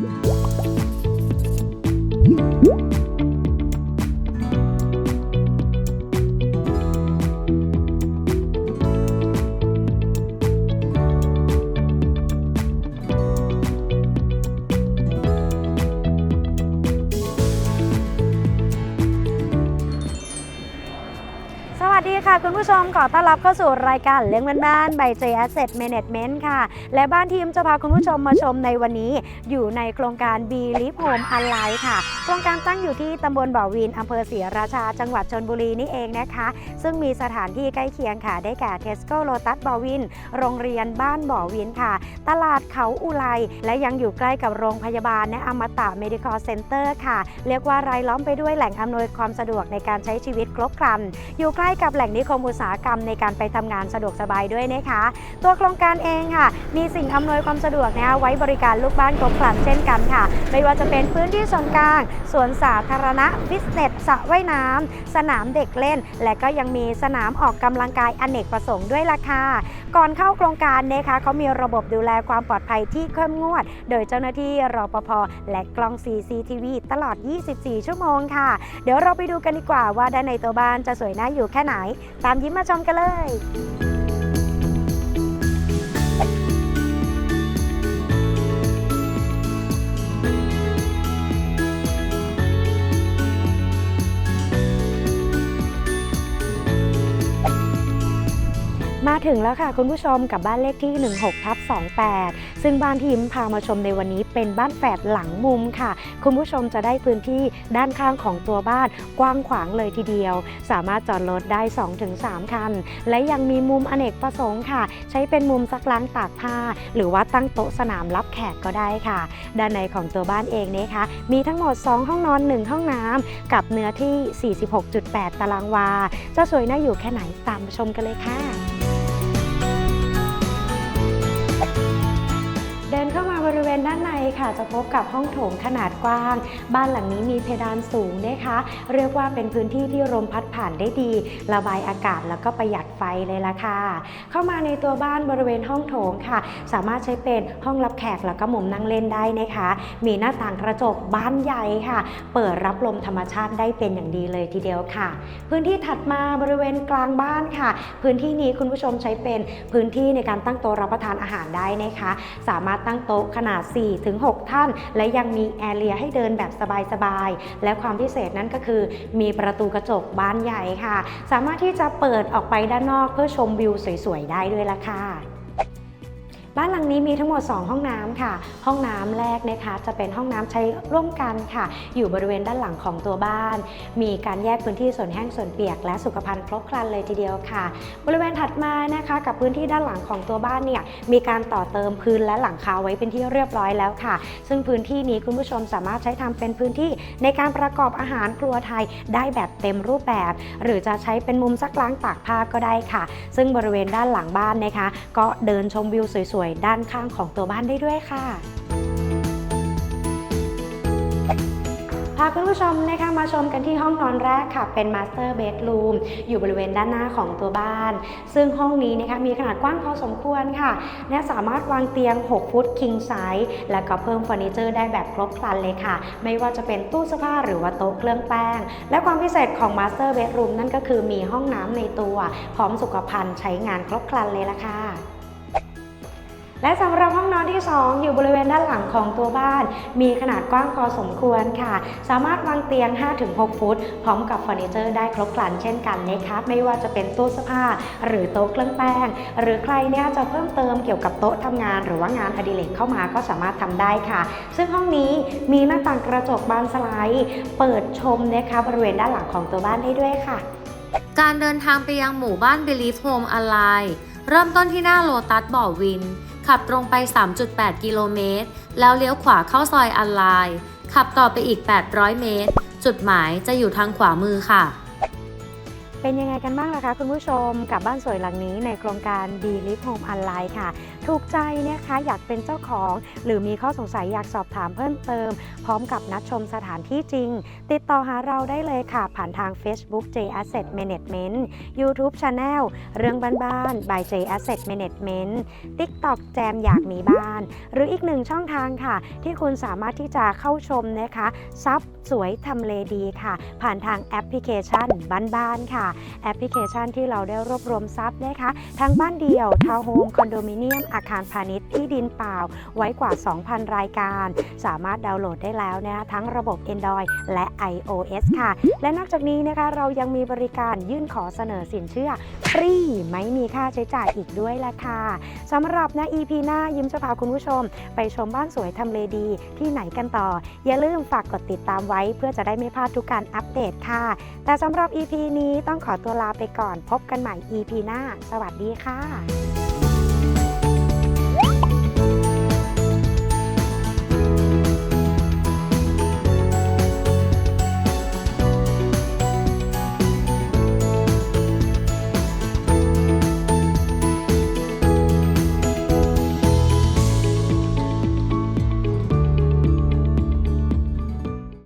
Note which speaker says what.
Speaker 1: you ดีค่ะ คุณผู้ชมขอต้อนรับเข้าสู่รายการเลี้ยงบ้านๆ by J Asset Management ค่ะ และบ้านทีมจะพาคุณผู้ชมมาชมในวันนี้ อยู่ในโครงการ B Live Home Align ค่ะ โครงการตั้งอยู่ที่ตำบลบ่อวินอำเภอศรีราชา จังหวัดชนบุรีนี่เองนะคะ ซึ่งมีสถานที่ใกล้เคียงค่ะ ได้แก่ Tesco Lotus บ่อวิน โรงเรียนบ้านบ่อวินค่ะ ตลาดเขาอุไรและยังอยู่ใกล้กับโรงพยาบาลและอมตะ Medical Center ค่ะ เรียกว่ารายล้อมไปด้วยแหล่งอำนวยความสะดวกในการใช้ชีวิตครบครัน อยู่ใกล้กับแหล่งนิคมอุตสาหกรรมในการไปทำงานสะดวกสบายด้วยนะคะ ตัวโครงการเองค่ะ มีสิ่งอำนวยความสะดวกนะคะไว้บริการลูกบ้านครบครันเช่นกันค่ะ ไม่ว่าจะเป็นพื้นที่ส่วนกลางสวนสาธารณะฟิตเนสสระว่ายน้ำสนามเด็กเล่น และก็ยังมีสนามออกกำลังกายอเนกประสงค์ด้วยล่ะค่ะก่อนเข้าโครงการนะคะเขามีระบบดูแลความปลอดภัยที่เข้มงวด โดยเจ้าหน้าที่รปภและกล้อง CCTV ตลอด 24 ชั่วโมงค่ะ เดี๋ยวเราไปดูกันดีกว่าว่าด้านในตัวบ้านจะสวยน่าอยู่แค่ไหนตามยิ้มมาชมกันเลย ถึงแล้วค่ะคุณผู้ชมกับบ้านเลขที่ 16ทับ28 ซึ่งบ้านที่ยิ้มพามาชมในวันนี้เป็นบ้านแฝดหลังมุมค่ะ คุณผู้ชมจะได้พื้นที่ด้านข้างของตัวบ้านกว้างขวางเลยทีเดียว สามารถจอดรถได้ 2-3 คัน และยังมีมุมอเนกประสงค์ค่ะ ใช้เป็นมุมซักล้างตากผ้า หรือว่าตั้งโต๊ะสนามรับแขกก็ได้ค่ะ ด้านในของตัวบ้านเองนะคะมีทั้งหมด 2 ห้องนอน 1 ห้องน้ำกับเนื้อที่ 46.8 ตารางวา จะสวยน่าอยู่แค่ไหนตามมาชมกันเลยค่ะ ค่ะจะพบกับห้องโถงขนาดกว้าง บ้านหลังนี้มีเพดานสูงนะคะ เรียกว่าเป็นพื้นที่ที่ลมพัดผ่านได้ดี ระบายอากาศแล้วก็ประหยัดไฟเลยละค่ะ เข้ามาในตัวบ้านบริเวณห้องโถงค่ะ สามารถใช้เป็นห้องรับแขกแล้วก็มุมนั่งเล่นได้นะคะ มีหน้าต่างกระจกบ้านใหญ่ค่ะ เปิดรับลมธรรมชาติได้เป็นอย่างดีเลยทีเดียวค่ะ พื้นที่ถัดมาบริเวณกลางบ้านค่ะ พื้นที่นี้คุณผู้ชมใช้เป็นพื้นที่ในการตั้งโต๊ะรับประทานอาหารได้นะคะ สามารถตั้งโต๊ะขนาด4ถึง6 6 ท่าน และยังมีแอเรียให้เดินแบบสบายๆ และความพิเศษนั่นก็คือ มีประตูกระจกบานใหญ่ค่ะ สามารถที่จะเปิดออกไปด้านนอกเพื่อชมวิวสวยๆ ได้ด้วยล่ะค่ะ บ้านหลังนี้มีทั้งหมด 2 ห้องน้ำค่ะ ห้องน้ำแรกนะคะ จะเป็นห้องน้ำใช้ร่วมกันค่ะ อยู่บริเวณด้านหลังของตัวบ้าน มีการแยกพื้นที่ส่วนแห้งส่วนเปียก และสุขภัณฑ์ครบครันเลยทีเดียวค่ะ บริเวณถัดมานะคะ กับพื้นที่ด้านหลังของตัวบ้านเนี่ยมีการต่อเติมพื้นและหลังคาไว้เป็นที่เรียบร้อยแล้วค่ะ ซึ่งพื้นที่นี้คุณผู้ชมสามารถใช้ทำเป็นพื้นที่ในการประกอบอาหารครัวไทยได้แบบเต็มรูปแบบ หรือจะใช้เป็นมุมซักล้างตากผ้าก็ได้ค่ะ ซึ่งบริเวณด้านหลังบ้านนะคะ ก็เดินชมวิวสวยๆด้านข้างของตัวบ้านได้ด้วยค่ะพาคุณผู้ชมนะคะมาชมกันที่ห้องนอนแรกค่ะ เป็น Master Bedroom อยู่บริเวณด้านหน้าของตัวบ้าน ซึ่งห้องนี้นะคะมีขนาดกว้างพอสมควรค่ะ และสามารถวางเตียง 6 ฟุต king size และก็เพิ่มเฟอร์นิเจอร์ได้แบบครบครันเลยค่ะ ไม่ว่าจะเป็นตู้เสื้อผ้าหรือว่าโต๊ะเครื่องแป้ง และความพิเศษของ Master Bedroom นั่นก็คือมีห้องน้ำในตัว พร้อมสุขภัณฑ์ใช้งานครบครันเลยละค่ะ และสำหรับห้องนอนที่ 2 อยู่บริเวณด้านหลังของตัวบ้าน มีขนาดกว้างพอสมควรค่ะ สามารถวางเตียง 5-6 ฟุต พร้อมกับเฟอร์นิเจอร์ได้ครบครันเช่นกันนะคะไม่ว่าจะเป็นตู้เสื้อผ้า หรือโต๊ะเครื่องแป้ง หรือใครเนี่ยจะเพิ่มเติมเกี่ยวกับโต๊ะทำงาน หรือว่างานอดิเรกเข้ามาก็สามารถทำได้ค่ะ ซึ่งห้องนี้มีหน้าต่างกระจกบานสไลด์ เปิดชมนะคะบริเวณด้านหลังของตัวบ้านได้ด้วยค่ะ
Speaker 2: การเดินทางไปยังหมู่บ้าน Belief Home Align เริ่มต้นที่หน้าโลตัสบ่อวิน ขับตรงไป 3.8 กิโลเมตร แล้วเลี้ยวขวาเข้าซอยอ l ไลน์ ขับต่อไปอีก 800 เมตร จุดหมายจะอยู่ทางขวามือค่ะ
Speaker 1: เป็นยังไงกันบ้างล่ะคะคุณผู้ชมกับบ้านสวยหลังนี้ในโครงการ b l i v e Home Online ค่ะ ถูกใจนะคะอยากเป็นเจ้าของ หรือมีข้อสงสัยอยากสอบถามเพิ่มเติม พร้อมกับนัดชมสถานที่จริง ติดต่อหาเราได้เลยค่ะ ผ่านทาง Facebook J Asset Management YouTube Channel เรื่องบ้านๆ by J Asset Management TikTok แจมอยากมีบ้าน หรืออีกหนึ่งช่องทางค่ะ ที่คุณสามารถที่จะเข้าชมนะคะซับสวยทำเลดีค่ะ ผ่านทางแอปพลิเคชันบ้านๆค่ะแอปพลิเคชันที่เราได้รวบรวมซับนะคะทั้งบ้านเดี่ยวทาวน์โฮมคอนโดมิเนียม อาคารพาณิชย์ที่ดินเปล่า ไว้กว่า 2,000 รายการ สามารถดาวน์โหลดได้แล้วนะคะทั้งระบบ Android และ iOS ค่ะ และนอกจากนี้นะคะเรายังมีบริการยื่นขอเสนอสินเชื่อฟรีไม่มีค่าใช้จ่ายอีกด้วยละค่ะสำหรับนะ EP หน้ายิ้มจะพาคุณผู้ชม ไปชมบ้านสวยทำเลดีที่ไหนกันต่อ อย่าลืมฝากกดติดตามไว้ เพื่อจะได้ไม่พลาดทุกการอัปเดตค่ะ แต่สำหรับ EP นี้ต้องต้องขอตัวลาไปก่อน พบกันใหม่ EP หน้า สวัสดีค่ะ